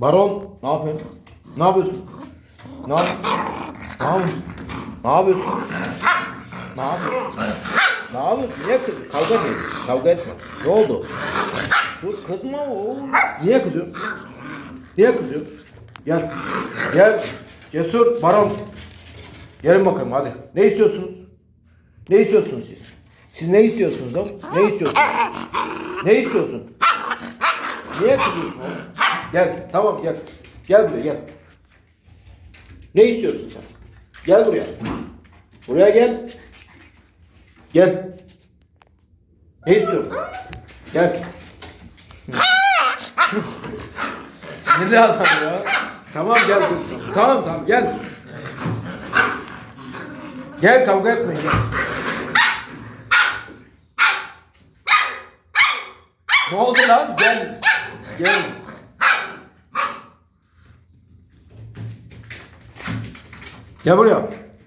Baron ne yapıyorsun? Ne yapıyorsun? Ne yap? Ne yapıyorsun? Ne yapıyorsun? Ne yapıyorsun? Ne yapıyorsun? Niye kız? Kavga mı ediyorsun? Kavga etme. Ne oldu? Dur kızma oğlum. Niye kızıyorsun? Niye kızıyorsun? Gel. Gel. Cesur, Baron. Gelin bakayım hadi. Ne istiyorsunuz? Ne istiyorsunuz siz? Siz ne istiyorsunuz lan? Ne istiyorsunuz? Ne istiyorsun? Niye kızıyorsun oğlum? Gel, tamam gel. Gel buraya gel. Ne istiyorsun sen? Gel buraya. Buraya gel. Gel. Ne istiyorsun? Gel. Sinirli adam ya. Tamam gel. Tamam tamam gel. Gel kavga etmeyin gel. Ne oldu lan? Gel. Gel. Gel buraya.